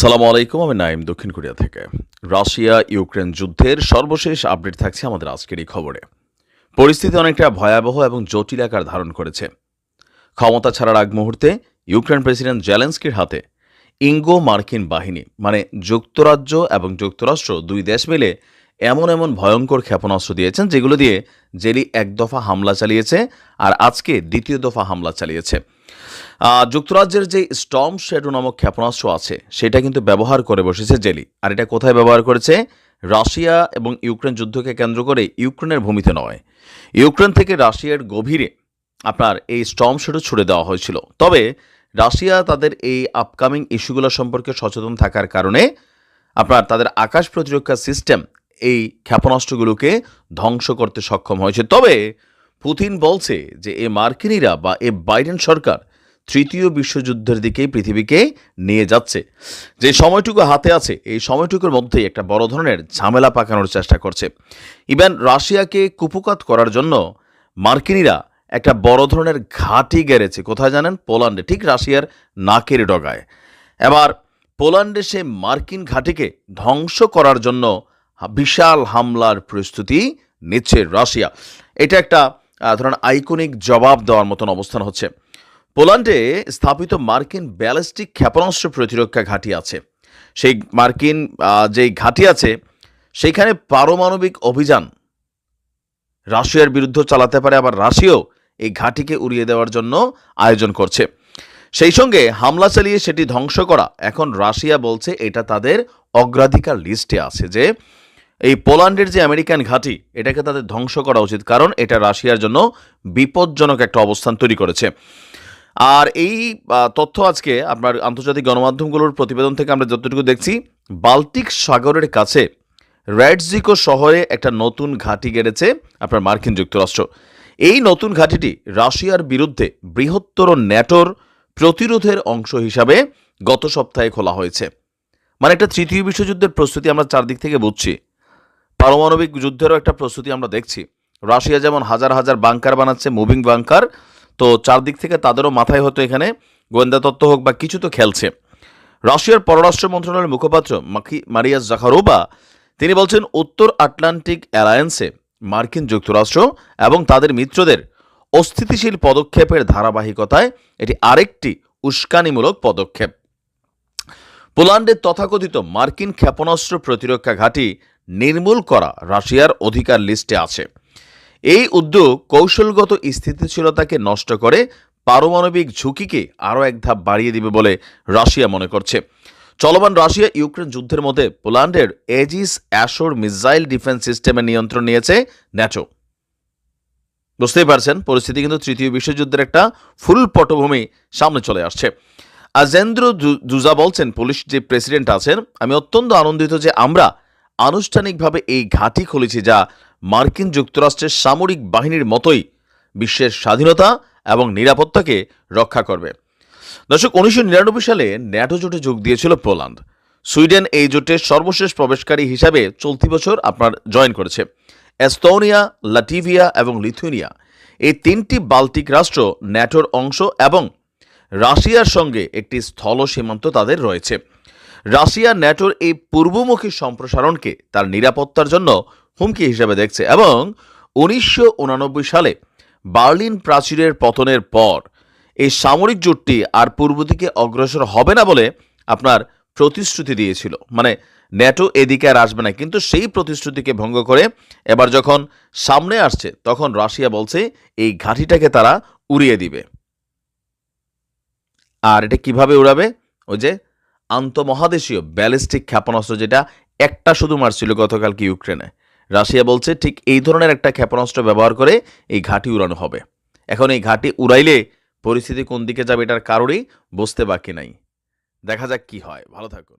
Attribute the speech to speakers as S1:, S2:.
S1: সালাম আলাইকুম, আমি নাইম দক্ষিণ কোরিয়া থেকে। রাশিয়া ইউক্রেন যুদ্ধের সর্বশেষ আপডেট থাকছে আমাদের আজকের এই খবরে। পরিস্থিতি অনেকটা ভয়াবহ এবং জটিল আকার ধারণ করেছে। ক্ষমতা ছাড়ার আগ মুহূর্তে ইউক্রেন প্রেসিডেন্ট জেলেন্সকির হাতে ইঙ্গো মার্কিন বাহিনী মানে যুক্তরাজ্য এবং যুক্তরাষ্ট্র দুই দেশ মিলে এমন এমন ভয়ঙ্কর ক্ষেপণাস্ত্র দিয়েছেন যেগুলো দিয়ে জেলি এক দফা হামলা চালিয়েছে আর আজকে দ্বিতীয় দফা হামলা চালিয়েছে। যুক্তরাজ্যের যে স্টম শ্যাডো নামক ক্ষেপণাস্ত্র আছে, সেটা কিন্তু ব্যবহার করে বসেছে জেলি। আর এটা কোথায় ব্যবহার করেছে? রাশিয়া এবং ইউক্রেন যুদ্ধকে কেন্দ্র করে ইউক্রেনের ভূমিতে নয়। ইউক্রেন থেকে রাশিয়ার গভীরে আপনার এই স্টম শ্যাডো ছুড়ে দেওয়া হয়েছিল। তবে রাশিয়া তাদের এই আপকামিং ইস্যুগুলো সম্পর্কে সচেতন থাকার কারণে আপনার তাদের আকাশ প্রতিরক্ষা সিস্টেম এই ক্ষেপণাস্ত্রগুলোকে ধ্বংস করতে সক্ষম হয়েছে। তবে পুতিন বলছে যে এ মার্কিনীরা বা এ বাইডেন সরকার তৃতীয় বিশ্বযুদ্ধের দিকেই পৃথিবীকে নিয়ে যাচ্ছে। যে সময়টুকু হাতে আছে, এই সময়টুকুর মধ্যেই একটা বড় ধরনের ঝামেলা পাকানোর চেষ্টা করছে। ইভেন রাশিয়াকে কুপকাত করার জন্য মার্কিনীরা একটা বড় ধরনের ঘাঁটি গেড়েছে। কোথায় জানেন? পোল্যান্ডে, ঠিক রাশিয়ার নাকের ডগায়। এবার পোল্যান্ডে সে মার্কিন ঘাঁটিকে ধ্বংস করার জন্য বিশাল হামলার প্রস্তুতি নিচ্ছে রাশিয়া। এটা একটা ধরেন আইকনিক জবাব দেওয়ার মতন অবস্থান হচ্ছে। পোল্যান্ডে স্থাপিত মার্কিন ব্যালিস্টিক ক্ষেপণাস্ত্র প্রতিরক্ষা ঘাঁটি আছে। সেই মার্কিন যেই ঘাঁটি আছে সেইখানে পারমাণবিক অভিযান রাশিয়ার বিরুদ্ধে চালাতে পারে, আবার রাশিয়াও এই ঘাঁটিকে উড়িয়ে দেওয়ার জন্য আয়োজন করছে। সেই সঙ্গে হামলা চালিয়ে সেটি ধ্বংস করা, এখন রাশিয়া বলছে এটা তাদের অগ্রাধিকার লিস্টে আছে যে এই পোল্যান্ডের যে আমেরিকান ঘাঁটি, এটাকে তাদের ধ্বংস করা উচিত, কারণ এটা রাশিয়ার জন্য বিপজ্জনক একটা অবস্থান তৈরি করেছে। আর এই তথ্য আজকে আপনার আন্তর্জাতিক গণমাধ্যমগুলোর প্রতিবেদন থেকে আমরা যতটুকু দেখছি, বাল্টিক সাগরের কাছে র্যাডজিকো শহরে একটা নতুন ঘাঁটি গেড়েছে আপনার মার্কিন যুক্তরাষ্ট্র। এই নতুন ঘাঁটিটি রাশিয়ার বিরুদ্ধে বৃহত্তর ন্যাটোর প্রতিরোধের অংশ হিসাবে গত সপ্তাহে খোলা হয়েছে। মানে একটা তৃতীয় বিশ্বযুদ্ধের প্রস্তুতি আমরা চারদিক থেকে বুঝছি। পারমাণবিক যুদ্ধেরও একটা প্রস্তুতি আমরা দেখছি। রাশিয়া যেমন হাজার হাজার বাংকার বানাচ্ছে, মুভিং বাংকার, তো চারদিক থেকে তাদেরও মাথায় হয়তো এখানে গোয়েন্দা তত্ত্ব হোক বা কিছু তো খেলছে। রাশিয়ার পররাষ্ট্র মন্ত্রণালয়ের মুখপাত্র মাকি মারিয়া জাখারোবা তিনি বলছেন, উত্তর আটলান্টিক অ্যালায়েন্সে মার্কিন যুক্তরাষ্ট্র এবং তাদের মিত্রদের অস্থিতিশীল পদক্ষেপের ধারাবাহিকতায় এটি আরেকটি উস্কানিমূলক পদক্ষেপ। পোল্যান্ডের তথাকথিত মার্কিন ক্ষেপণাস্ত্র প্রতিরক্ষা ঘাঁটি নির্মূল করা রাশিয়ার অধিকার লিস্টে আছে। এই উদ্যোগ কৌশলগত স্থিতিশীলতাকে নষ্ট করে পারমাণবিক ঝুঁকিকে আরও এক ধাপ বাড়িয়ে দিবে বলে রাশিয়া মনে করছে। চলমান রাশিয়া ইউক্রেন যুদ্ধের মধ্যে পোল্যান্ডের এজিস অ্যাশোর মিসাইল ডিফেন্স সিস্টেমের নিয়ন্ত্রণ নিয়েছে ন্যাটো। বুঝতেই পারছেন, পরিস্থিতি কিন্তু তৃতীয় বিশ্বযুদ্ধের একটা ফুল পটভূমি সামনে চলে আসছে। আজেন্দ্র জু- জুজা বলছেন, পুলিশ যে প্রেসিডেন্ট আছেন, আমি অত্যন্ত আনন্দিত যে আমরা আনুষ্ঠানিকভাবে এই ঘাঁটি খুলেছে যা মার্কিন যুক্তরাষ্ট্রের সামরিক বাহিনীর মতোই বিশ্বের স্বাধীনতা এবং নিরাপত্তাকে রক্ষা করবে। দর্শক, উনিশশো নিরানব্বই সালে ন্যাটো জোটে যোগ দিয়েছিল পোল্যান্ড। সুইডেন এই জোটের সর্বশেষ প্রবেশকারী হিসাবে চলতি বছর আপনার জয়েন করেছে। এস্তোনিয়া লাটিভিয়া এবং লিথুনিয়া এই তিনটি বাল্টিক রাষ্ট্র ন্যাটোর অংশ এবং রাশিয়ার সঙ্গে একটি স্থল সীমান্ত তাদের রয়েছে। রাশিয়া ন্যাটোর এই পূর্বমুখী সম্প্রসারণকে তার নিরাপত্তার জন্য হুমকি হিসেবে দেখছে এবং উনিশশো সালে বার্লিন প্রাচীরের পতনের পর এই সামরিক জোটটি আর পূর্ব দিকে অগ্রসর হবে না বলে আপনার প্রতিশ্রুতি দিয়েছিল। মানে ন্যাটো এদিকে আর আসবে না, কিন্তু সেই প্রতিশ্রুতিকে ভঙ্গ করে এবার যখন সামনে আসছে, তখন রাশিয়া বলছে এই ঘাঁটিটাকে তারা উড়িয়ে দিবে। আর এটা কীভাবে উড়াবে? ওই যে আন্তমহাদেশীয় ব্যালিস্টিক ক্ষেপণাস্ত্র যেটা একটা শুধু মারছিল গতকাল কি ইউক্রেনে। রাশিয়া বলছে, ঠিক এই ধরনের একটা ক্ষেপণাস্ত্র ব্যবহার করে এই ঘাঁটি উড়ানো হবে। এখন এই ঘাঁটি উড়াইলে পরিস্থিতি কোন দিকে যাবে এটার কারোরই বুঝতে বাকি নাই। দেখা যাক কি হয়। ভালো থাকুন।